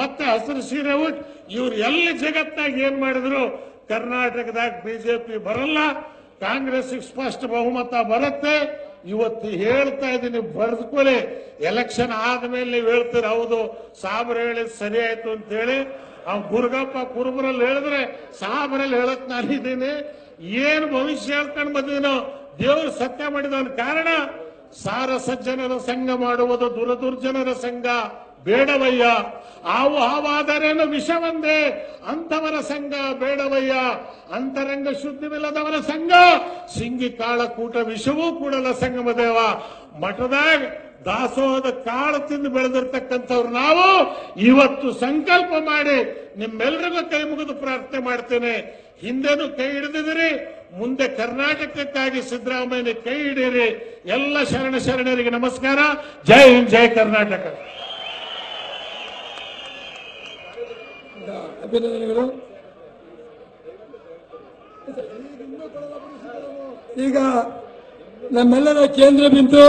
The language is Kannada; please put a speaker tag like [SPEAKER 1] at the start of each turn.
[SPEAKER 1] ಮತ್ತೆ ಹಸಿರು ಸೀರೆ ಉಟ್, ಇವ್ರು ಎಲ್ಲಿ ಜಗತ್ತಾಗ ಏನ್ ಮಾಡಿದ್ರು? ಕರ್ನಾಟಕದಾಗ ಬಿಜೆಪಿ ಬರಲ್ಲ ಕಾಂಗ್ರೆಸ್ ಸ್ಪಷ್ಟ ಬಹುಮತ ಬರುತ್ತೆ. ಇವತ್ತು ಹೇಳ್ತಾ ಇದ್ದೀನಿ ಬರೆದುಕೊಳ್ಳಿ ಎಲೆಕ್ಷನ್ ಆದ್ಮೇಲೆ ನೀವು ಹೇಳ್ತೀರ, ಹೌದು, ಸಾಬ್ರು ಹೇಳಿದ್ ಸರಿ ಆಯ್ತು ಅಂತ ಹೇಳಿ ಅವ್ ಗುರುಗಪ್ಪ ಕುರುಬರಲ್ಲಿ ಹೇಳಿದ್ರೆ, ಸಾಬ್ರಲ್ಲಿ ಹೇಳಕ್ ನಾನಿದ್ದೀನಿ ಏನ್ ಭವಿಷ್ಯ ಹೇಳ್ಕೊಂಡು ಬಂದಿದ್ದೀನೋ ದೇವರು ಸತ್ಯ ಮಾಡಿದವನ ಕಾರಣ ಸಾರ ಸಜ್ಜನರ ಸಂಘ ಮಾಡುವುದು, ದುರದುರ್ಜನರ ಸಂಘ. ಬೇಡವಯ್ಯ. ಆವು ಹಾವಾದರೇನು ವಿಷವಂದೇ ಅಂತವರ ಸಂಘ ಬೇಡವಯ್ಯ, ಅಂತರಂಗ ಶುದ್ಧವಿಲ್ಲದವರ ಸಂಘ, ಸಿಂಗಿ ಕಾಳ ಕೂಟ ವಿಷವೂ ಕೂಡಲ ಸಂಗಮ ದೇವ. ಮಠದಾಗ ದಾಸೋಹದ ಕಾಳು ತಿಂದು ಬೆಳೆದಿರ್ತಕ್ಕಂಥವ್ರು ನಾವು, ಇವತ್ತು ಸಂಕಲ್ಪ ಮಾಡಿ ನಿಮ್ಮೆಲ್ಲರಿಗೂ ಕೈ ಮುಗಿದು ಪ್ರಾರ್ಥನೆ ಮಾಡ್ತೇನೆ. ಹಿಂದೆನೂ ಕೈ ಹಿಡಿದಿದ್ದೀರಿ, ಮುಂದೆ ಕರ್ನಾಟಕಕ್ಕಾಗಿ ಸಿದ್ದರಾಮಯ್ಯ ಕೈ ಹಿಡೀರಿ. ಎಲ್ಲ ಶರಣ ಶರಣರಿಗೆ ನಮಸ್ಕಾರ. ಜೈ ಹಿಂದ್, ಜೈ ಕರ್ನಾಟಕ.
[SPEAKER 2] ಅಭಿನಂದನೆಗಳು. ಈಗ ನಮ್ಮೆಲ್ಲರ ಕೇಂದ್ರ ಬಿಂದು